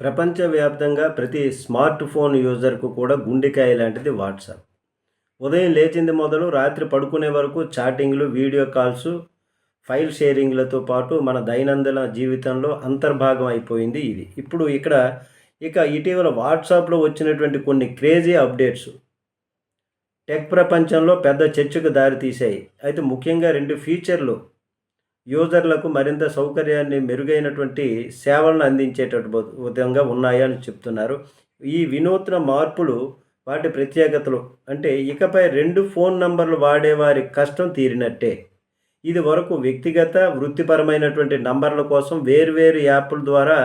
ప్రపంచవ్యాప్తంగా ప్రతి smart phone యూజర్కు కూడా గుండెకాయ లాంటిది వాట్సాప్. ఉదయం లేచింది మొదలు రాత్రి పడుకునే వరకు చాటింగ్లు వీడియో కాల్స్ ఫైల్ షేరింగ్లతో పాటు మన దైనందిన జీవితంలో అంతర్భాగం అయిపోయింది ఇది. ఇప్పుడు ఇక్కడ ఇక ఇటీవల వాట్సాప్లో వచ్చినటువంటి కొన్ని క్రేజీ అప్డేట్స్. టెక్ ప్రపంచంలో పెద్ద చర్చకు దారితీశాయి. అయితే ముఖ్యంగా రెండు ఫీచర్లు యూజర్లకు మరింత సౌకర్యాన్ని మెరుగైనటువంటి సేవలను అందించేటటు విధంగా ఉన్నాయని చెప్తున్నారు. ఈ వినూత్న మార్పులు వాటి ప్రత్యేకతలు అంటే ఇకపై రెండు ఫోన్ నంబర్లు వాడేవారి కష్టం తీరినట్టే. ఇది వరకు వ్యక్తిగత వృత్తిపరమైనటువంటి నంబర్ల కోసం వేర్వేరు యాప్ల ద్వారా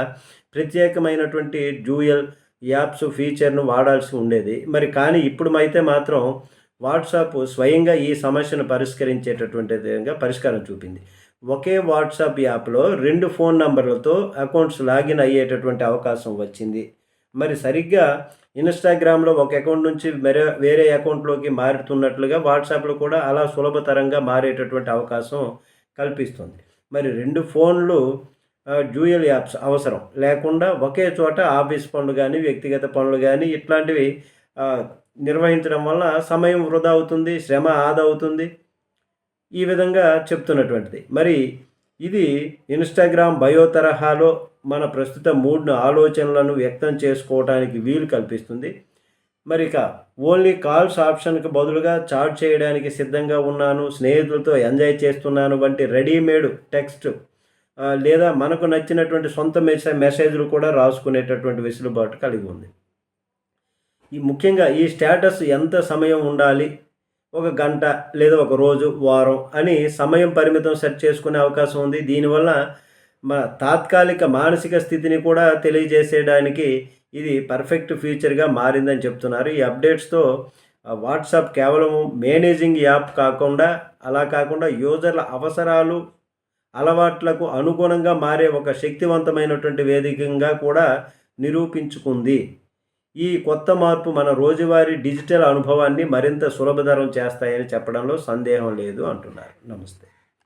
ప్రత్యేకమైనటువంటి డ్యూయల్ యాప్స్ ఫీచర్ను వాడాల్సి ఉండేది. మరి కానీ ఇప్పుడు అయితే మాత్రం వాట్సాప్ స్వయంగా ఈ సమస్యను పరిష్కరించేటటువంటి విధంగా పరిష్కారం చూపింది. ఒకే వాట్సాప్ యాప్లో రెండు ఫోన్ నంబర్లతో అకౌంట్స్ లాగిన్ అయ్యేటటువంటి అవకాశం వచ్చింది. మరి సరిగ్గా ఇన్స్టాగ్రామ్లో ఒక అకౌంట్ నుంచి వేరే వేరే అకౌంట్లోకి మారుతున్నట్లుగా వాట్సాప్లో కూడా అలా సులభతరంగా మారేటటువంటి అవకాశం కల్పిస్తుంది. మరి రెండు ఫోన్లు డ్యూయల్ యాప్స్ అవసరం. లేకుండా ఒకే చోట ఆఫీస్ పనులు కానీ వ్యక్తిగత పనులు కానీ ఇట్లాంటివి నిర్వహించడం వల్ల సమయం వృధా అవుతుంది శ్రమ ఆదా అవుతుంది. ఈ విధంగా చెప్తున్నటువంటిది. మరి ఇది ఇన్స్టాగ్రామ్ బయో తరహాలో మన ప్రస్తుత మూడ్ను ఆలోచనలను వ్యక్తం చేసుకోవడానికి వీలు కల్పిస్తుంది. మరి ఇక ఓన్లీ కాల్స్ ఆప్షన్కి బదులుగా చాట్ చేయడానికి సిద్ధంగా ఉన్నాను స్నేహితులతో ఎంజాయ్ చేస్తున్నాను వంటి రెడీమేడ్ టెక్స్ట్ లేదా మనకు నచ్చినటువంటి సొంత మెసేజ్ మెసేజ్లు కూడా రాసుకునేటటువంటి వెసులుబాటు కలిగి ఉంది. ఈ ముఖ్యంగా ఈ స్టేటస్ ఎంత సమయం ఉండాలి? ఒక గంట లేదా ఒక రోజు వారం అని సమయం పరిమితం సెట్ చేసుకునే అవకాశం ఉంది. దీనివల్ల మా తాత్కాలిక మానసిక స్థితిని కూడా తెలియజేసేయడానికి ఇది పర్ఫెక్ట్ ఫీచర్గా మారిందని చెప్తున్నారు. ఈ అప్డేట్స్తో వాట్సాప్ కేవలం మేనేజింగ్ యాప్ కాకుండా అలా కాకుండా యూజర్ల అవసరాలు అలవాట్లకు అనుగుణంగా మారే ఒక శక్తివంతమైనటువంటి వేదికగా కూడా నిరూపించుకుంది. ఈ కొత్త మార్పు మన రోజువారీ డిజిటల్ అనుభవాన్ని మరింత సులభతరం చేస్తాయని చెప్పడంలో సందేహం లేదు అంటున్నారు. నమస్తే.